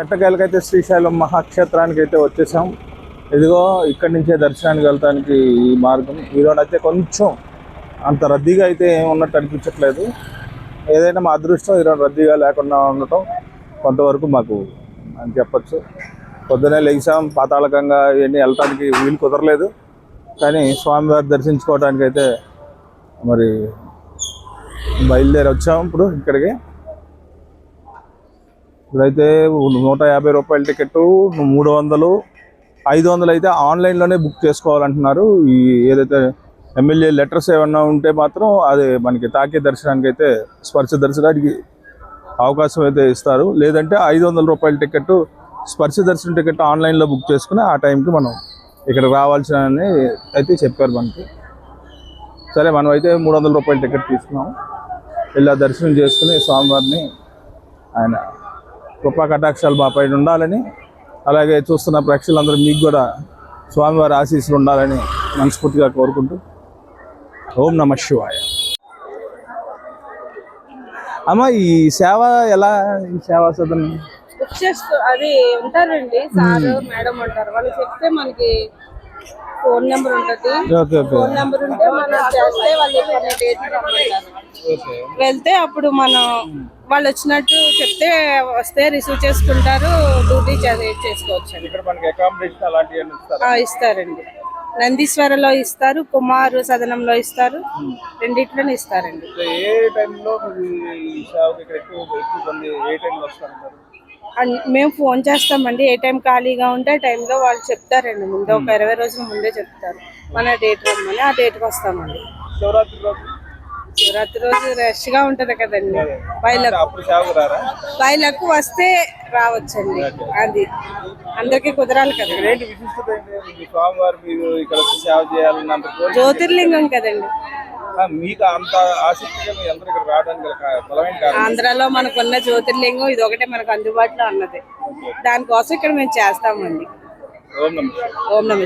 ఎట్టకేలకైతే శ్రీశైలం మహాక్షేత్రానికి అయితే వచ్చేసాం. ఇదిగో ఇక్కడి నుంచే దర్శనానికి వెళ్ళటానికి ఈ మార్గం. ఈరోజు అయితే కొంచెం అంత రద్దీగా అయితే ఏం ఉన్నట్టు అనిపించట్లేదు. ఏదైనా మా అదృష్టం ఈరోజు రద్దీగా లేకుండా ఉండటం కొంతవరకు మాకు అని చెప్పచ్చు. పొద్దునే లెగిసాం పాతాళకంగా ఇవన్నీ వెళ్ళటానికి వీలు కుదరలేదు. కానీ స్వామివారి దర్శించుకోవడానికి అయితే మరి బయలుదేరి వచ్చాం ఇప్పుడు ఇక్కడికి. ఇప్పుడైతే నూట యాభై రూపాయల టికెట్ మూడు వందలు ఐదు వందలు అయితే ఆన్లైన్లోనే బుక్ చేసుకోవాలంటున్నారు. ఈ ఏదైతే ఎమ్మెల్యే లెటర్స్ ఏమన్నా ఉంటే మాత్రం అది మనకి తాకే దర్శనానికి అయితే స్పర్శ దర్శనానికి అవకాశం అయితే ఇస్తారు. లేదంటే ఐదు వందల రూపాయల టికెట్ స్పర్శ దర్శనం టికెట్ ఆన్లైన్లో బుక్ చేసుకుని ఆ టైంకి మనం ఇక్కడ రావాల్సిన అయితే చెప్పారు మనకి. సరే మనం అయితే మూడు వందల రూపాయల టికెట్ తీసుకున్నాం. ఇలా దర్శనం చేసుకుని స్వామివారిని ఆయన కృపా కటాక్షాలు మా పైన ఉండాలని అలాగే చూస్తున్న ప్రేక్షకులందరూ మీకు కూడా స్వామివారి ఆశీస్సులు ఉండాలని మనస్ఫూర్తిగా కోరుకుంటూ ఓం నమ శివాయ. అమ్మ ఈ సేవ ఎలా ఈ సేవా సదనం అది ఉంటారండి సార్ మేడం ఉంటారు. వాళ్ళు చెప్తే మనకి ఫోన్ నెంబర్ ఉంటది. ఫోన్ నెంబర్ ఉంటే మనం చేస్తే వాళ్ళు డేట్ వెళ్తే అప్పుడు మనం వాళ్ళు వచ్చినట్టు చెప్తే వస్తే రిసీవ్ చేసుకుంటారు డ్యూటీ చేసుకోవచ్చు ఇస్తారండి. నందీశ్వరలో ఇస్తారు కుమారు సదనంలో ఇస్తారు రెండిట్లోనే ఇస్తారండి. సో ఏ టైంలో మేము ఫోన్ చేస్తామండి. ఏ టైం ఖాళీగా ఉంటే ఆ టైంలో వాళ్ళు చెప్తారండి ముందే. ఒక ఇరవై రోజుల ముందే చెప్తారు. మన డేట్ రమ్మని ఆ డేట్కి వస్తామండి. శివరాత్రి రోజు? శివరాత్రి రోజు రష్గా ఉంటది కదండి. బయలకు బయలకు వస్తే రావచ్చండి. అది. అందరికి కుదరాలి కదా. జ్యోతిర్లింగం కదండి. మీకు అంత ఆసక్తిగా మీ అందరూ ఇక్కడ రావడానికి గల కా- బలమైన కారణం ఆంధ్రాలో మనకున్న జ్యోతిర్లింగం ఇది ఒకటే మనకు అందుబాటులో ఉన్నది దానికోసం ఇక్కడ మేము చేస్తామండి. ఓం నమః. ఓం నమ